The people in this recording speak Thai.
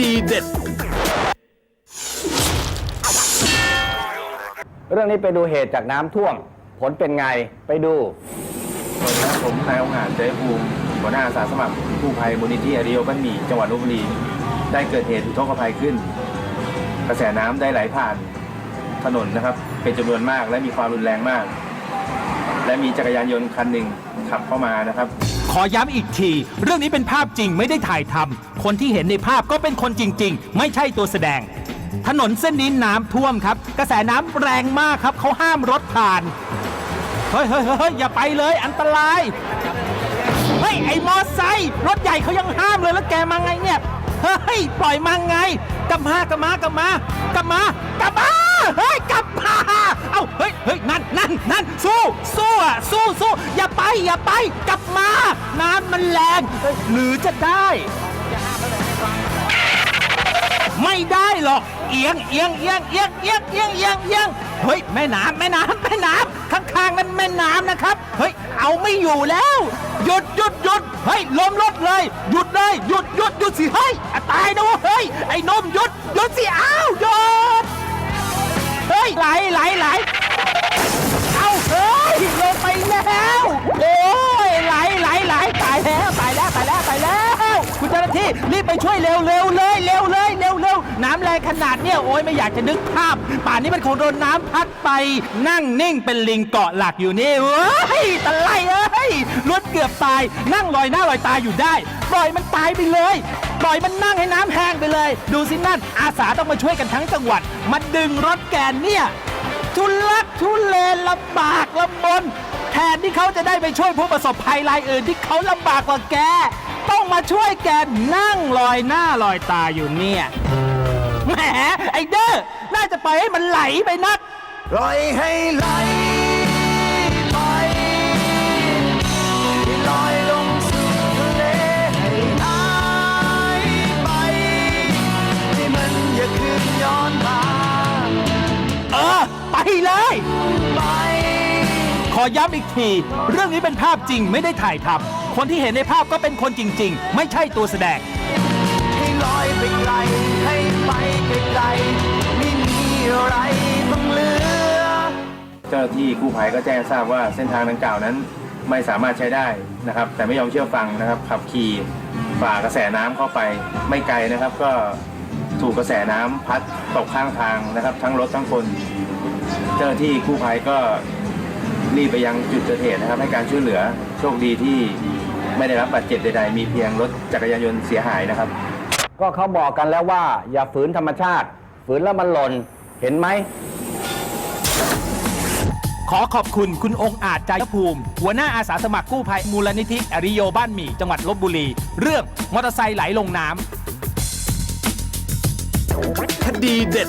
ดีเด็ด เรื่องนี้ไปดูเหตุจากน้ำท่วม ผลเป็นไงไปดูสวัสดีครับผมนายองค์อาจใจภูมิหัวหน้าอาสาสมัครกู้ภัยมูลนิธิอาริโอบ้านหมี่จังหวัดลบบุรี ได้เกิดเหตุอุทกภัยขึ้น กระแสน้ำได้ไหลผ่านถนนนะครับ เป็นจำนวนมากและมีความรุนแรงมาก และมีจักรยานยนต์คันหนึ่งขับเข้ามานะครับ ขอย้ำอีกที เรื่องนี้เป็นภาพจริงไม่ได้ถ่ายทำคนที่เห็นในภาพก็เป็นคนจริง ๆ ไม่ใช่ตัวแสดง ถนนเส้นนี้น้ำท่วมครับ กระแสน้ำแรงมากครับเขาห้ามรถผ่าน เฮ้ยเฮ้ยเฮ้ยเฮ้ยอย่าไปเลยอันตราย เฮ้ย ไอ้มอไซค์รถใหญ่เขายังห้ามเลยแล้วแกมาไงเนี่ย เฮ้ย ปล่อยมาไงกลับมากลับมากลับมากลับมากลับมาเฮ้ยกลับมา สู้สู้อะสู้สู้อย่าไปอย่าไปกลับมา น้ำมันแรง หรือจะได้ ไม่ได้หรอก เอียงเอียงเอียงเอียงเอียงเอียงเอียงเอียงเฮ้ยแม่น้ำแม่น้ำแม่น้ำข้างๆนั้นแม่น้ำนะครับ เฮ้ยเอาไม่อยู่แล้ว หยุดหยุดหยุดเฮ้ยล้มรถเลย หยุดเลยหยุดหยุดหยุดสิเฮ้ยอะตายนะเว้ยเฮ้ยไอ้นมหยุดหยุด ที่รีบไปช่วยเร็วเร็วเลยเร็วเลยเร็วเร็วน้ำแรงขนาดเนี้ยโอ้ยไม่อยากจะนึกภาพ ป่านนี้มันคงโดนน้ำพัดไป นั่งนิ่งเป็นลิงเกาะหลักอยู่นี่เว้ยตะไลเอ้ยรถเกือบตาย นั่งลอยหน้าลอยตาอยู่ได้ ปล่อยมันตายไปเลยปล่อยมันนั่งให้น้ำแห้งไปเลย ดูสินั่น อาสาต้องมาช่วยกันทั้งจังหวัดมาดึงรถแกนเนี่ยทุลักทุเลลำบากลำบนแทนที่เขาจะได้ไปช่วยผู้ประสบภัยรายอื่นที่เขาลำบากกว่าแก ต้องมาช่วยแกนั่งลอยหน้าลอยตาอยู่เนี่ยแหมไอเดอร์น่าจะไปให้มันไหลไปนัก ปล่อยให้ไหลไปลอยลงสู่ทะเลให้หายไปให้มันอย่าคืนย้อนมาเออ ไปเลย ไป ขอย้ำอีกที เรื่องนี้เป็นภาพจริงไม่ได้ถ่ายทำ คนที่เห็นในภาพก็เป็นคนจริง ๆ ไม่ใช่ตัวแสดง ให้ลอยไปไกล ให้ไปไกลๆไม่มีอะไรต้องเหลือ เจ้าหน้าที่กู้ภัยก็แจ้งทราบว่าเส้นทางดังกล่าวนั้นไม่สามารถใช้ได้นะครับ แต่ไม่ยอมเชื่อฟังนะครับ ขับขี่ฝ่ากระแสน้ำเข้าไปไม่ไกลนะครับ ก็ถูกกระแสน้ำพัดตกข้างทางนะครับ ทั้งรถทั้งคน เจ้าหน้าที่กู้ภัยก็รีบไปยังจุดเกิดเหตุนะครับ ให้การช่วยเหลือโชคดีที่ ไม่ได้รับบาดเจ็บใดๆ มีเพียงรถจักรยานยนต์เสียหายนะครับ ก็เขาบอกกันแล้วว่า อย่าฝืนธรรมชาติ ฝืนแล้วมันหล่น เห็นไหม ขอขอบคุณคุณองค์อาจใจภูมิ หัวหน้าอาสาสมัครกู้ภัยมูลนิธิอริโยบ้านหมี่จังหวัดลบบุรี เรื่องมอเตอร์ไซค์ไหลลงน้ำคดีเด็ด